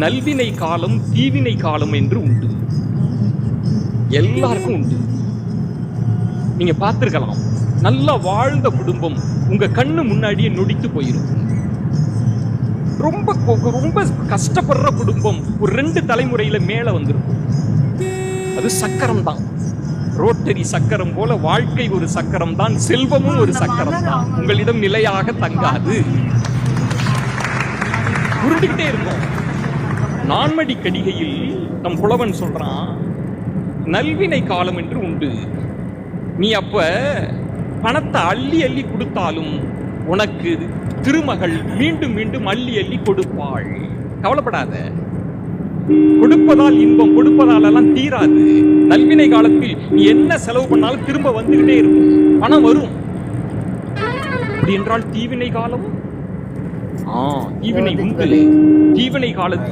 நல்வினை காலம் தீவினை காலம் என்று உண்டு. எல்லாருக்கும் உண்டு. நீங்க பார்த்திருக்கலாம். நல்லா வாழ்ந்த குடும்பம் உங்க கண்ணு முன்னாடியே நொடித்து போயிருக்கும் ரொம்ப ரொம்ப கஷ்டப்படுற குடும்பம் ஒரு ரெண்டு தலைமுறையில மேல வந்திருக்கும். அது சக்கரம் தான் ரோட்டரி சக்கரம் போல வாழ்க்கை ஒரு சக்கரம் தான் செல்வமும் ஒரு சக்கரம் தான் உங்களிடம் நிலையாக தங்காது. உருண்டுகிட்டே இருக்கும் நான்மடி கடிகையில் நம் புலவன் சொல்றான் நல்வினை காலம் என்று உண்டு. நீ அப்ப பணத்தை அள்ளி அள்ளி கொடுத்தாலும் உனக்கு திருமகள் மீண்டும் மீண்டும் அள்ளி அள்ளி கொடுப்பாள். கவலைப்படாத. கொடுப்பதால் இன்பம் கொடுப்பதால் எல்லாம் தீராது. நல்வினை காலத்தில் நீ என்ன செலவு பண்ணாலும் திரும்ப வந்துகிட்டே இருக்கும். பணம் வரும். அப்படி என்றால் தீவினை காலம் ஆ தீவினை உண்டு. தீவினை காலத்தில்